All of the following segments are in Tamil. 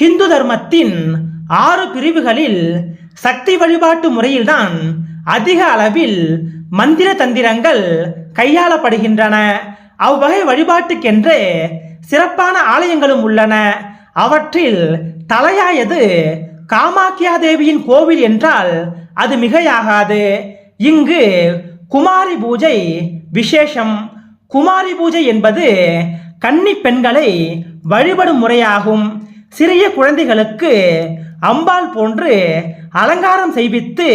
ஹிந்து தர்மத்தின் ஆறு பிரிவுகளில் சக்தி வழிபாட்டு முறையில்தான் அதிக அளவில் மந்திர தந்திரங்கள் கையாளப்படுகின்றன. அவ்வகை வழிபாட்டுக்கென்றே சிறப்பான ஆலயங்களும் உள்ளன. அவற்றில் தலையாயது காமாக்கியா தேவியின் கோவில் என்றால் அது மிகையாகாது. இங்கு குமாரி பூஜை விசேஷம். குமாரி பூஜை என்பது கன்னி பெண்களை வழிபடும் முறையாகும். சிறிய குழந்தைகளுக்கு அம்பாள் போன்று அலங்காரம் செய்வித்து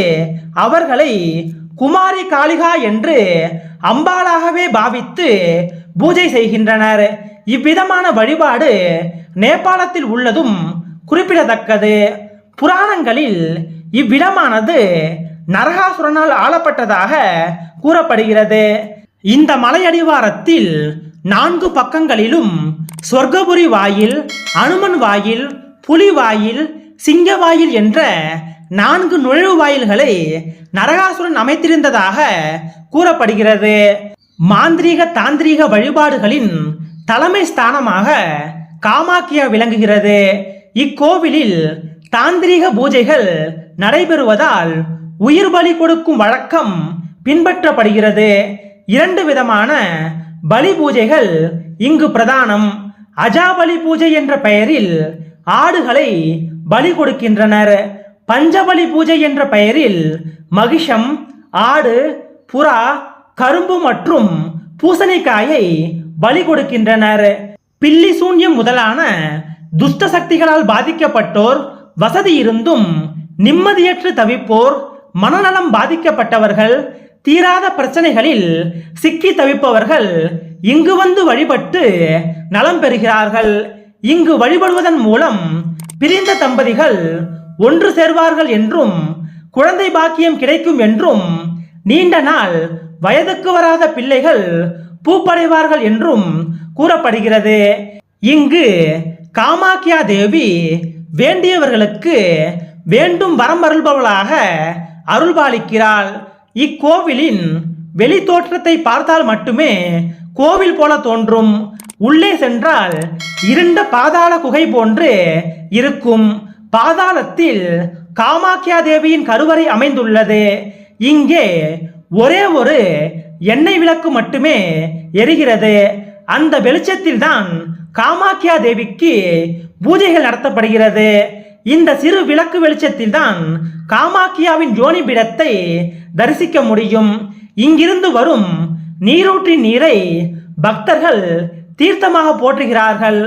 அவர்களை குமாரி காளிகா என்று அம்பாளாகவே பாவித்து பூஜை செய்கின்றனர். இவ்விதமான வழிபாடு நேபாளத்தில் உள்ளதும் குறிப்பிடத்தக்கது. புராணங்களில் இவ்விடமானது நரகாசுரனால் ஆளப்பட்டதாக கூறப்படுகிறது. இந்த மலையடிவாரத்தில் நான்கு பக்கங்களிலும் சொர்க்கபுரி வாயில் அனுமன் வாயில் புலி வாயில் சிங்க வாயில் என்ற நான்கு நுழைவு வாயில்களை நரகாசுரன் அமைத்திருந்ததாக கூறப்படுகிறது. மாந்திரீக தாந்திரீக வழிபாடுகளின் தலைமை ஸ்தானமாக காமாக்கியா விளங்குகிறது. இக்கோவிலில் தாந்திரீக பூஜைகள் நடைபெறுவதால் உயிர் பலி கொடுக்கும் வழக்கம் பின்பற்றப்படுகிறது. இரண்டு விதமான பலி பூஜைகள் இங்கு பிரதானம். அஜாபலி பூஜை என்ற பெயரில் ஆடுகளை பலி கொடுக்கின்றனர். பஞ்சபலி பூஜை என்ற பெயரில் மகிஷம் ஆடு புறா கரும்பு மற்றும் பூசணிக்காயை பலி கொடுக்கின்றனர். பில்லி சூன்யம் முதலான துஷ்ட சக்திகளால் பாதிக்கப்பட்டோர் வசதி இருந்தும் நிம்மதியற்று தவிப்போர் மனநலம் பாதிக்கப்பட்டவர்கள் தீராத பிரச்சனைகளில் சிக்கி தவிப்பவர்கள் இங்கு வந்து வழிபட்டு நலம் பெறுகிறார்கள். இங்கு வழிபடுவதன் மூலம் பிரிந்த தம்பதிகள் ஒன்று சேர்வார்கள் என்றும் குழந்தை பாக்கியம் கிடைக்கும் என்றும் நீண்ட நாள் வயதுக்கு வராத பிள்ளைகள் பூப்படைவார்கள் என்றும் கூறப்படுகிறது. இங்கு காமாக்கியா தேவி வேண்டியவர்களுக்கு வேண்டும் வரம் அருள்பவளாக அருள்பாலிக்கிறாள். இக்கோவிலின் வெளி தோற்றத்தை பார்த்தால் மட்டுமே கோவில் போல தோன்றும். உள்ளே சென்றால் இருண்ட பாதாள குகை போன்று இருக்கும். பாதாளத்தில் காமாக்கியா தேவியின் கருவறை அமைந்துள்ளது. இங்கே ஒரே ஒரு எண்ணெய் விளக்கு மட்டுமே எரிகிறது. அந்த வெளிச்சத்தில் தான் காமாக்கியா தேவிக்கு பூஜைகள் நடத்தப்படுகிறது. இந்த சிறு விளக்கு வெளிச்சத்தில் தான் காமாக்கியாவின் ஜோனி பீடத்தை தரிசிக்க முடியும். இங்கிருந்து வரும் நீரூற்றின் நீரை பக்தர்கள் தீர்த்தமாக போற்றுகிறார்கள்.